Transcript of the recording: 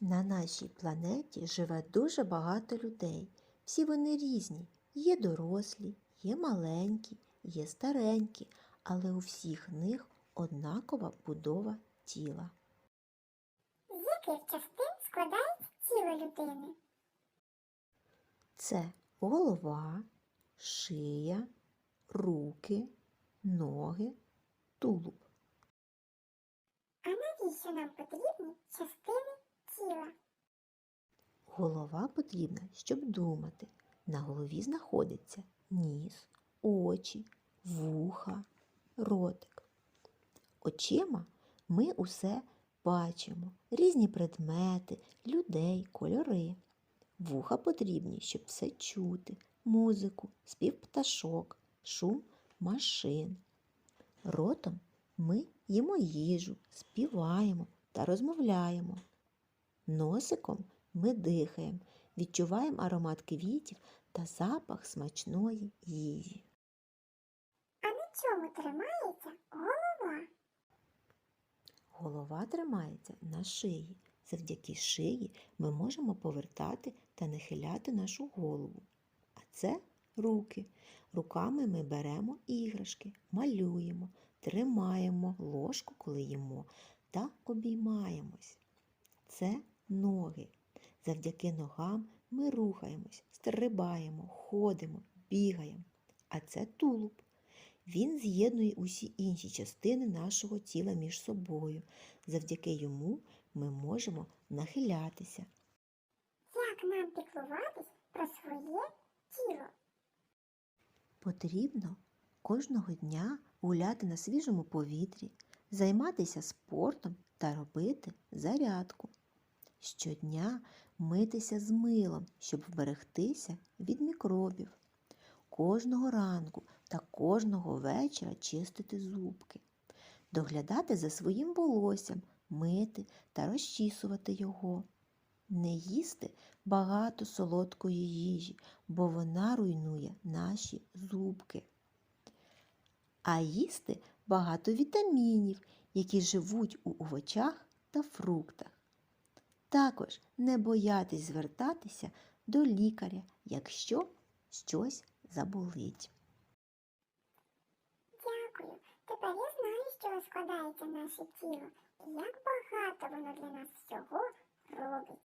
На нашій планеті живе дуже багато людей. Всі вони різні. Є дорослі, є маленькі, є старенькі, але у всіх них однакова будова тіла. З яких частин складається тіло людини? Це голова, шия, руки, ноги, тулуб. А навіщо нам потрібні частини тіла? Голова потрібна, щоб думати. На голові знаходиться ніс, очі, вуха, ротик. Очима ми усе бачимо, різні предмети, людей, кольори. Вуха потрібні, щоб все чути, музику, спів пташок, шум машин. Ротом ми їмо їжу, співаємо та розмовляємо. Носиком ми дихаємо, відчуваємо аромат квітів та запах смачної їжі. А на чому тримається голова? Голова тримається на шиї. Завдяки шиї ми можемо повертати та нахиляти нашу голову. А це руки. Руками ми беремо іграшки, малюємо, тримаємо ложку, коли їмо, та обіймаємось. Це ноги. Завдяки ногам ми рухаємось, стрибаємо, ходимо, бігаємо. А це тулуб. Він з'єднує усі інші частини нашого тіла між собою. Завдяки йому ми можемо нахилятися. Як нам піклуватись про своє тіло? Потрібно кожного дня гуляти на свіжому повітрі, займатися спортом та робити зарядку. Щодня митися з милом, щоб вберегтися від мікробів. Кожного ранку та кожного вечора чистити зубки, доглядати за своїм волоссям, мити та розчісувати його. Не їсти багато солодкої їжі, бо вона руйнує наші зубки. А їсти багато вітамінів, які живуть у овочах та фруктах. Також не боятись звертатися до лікаря, якщо щось заболить. Дякую. Тепер я знаю, чого складається наше тіло і як багато воно для нас всього робить.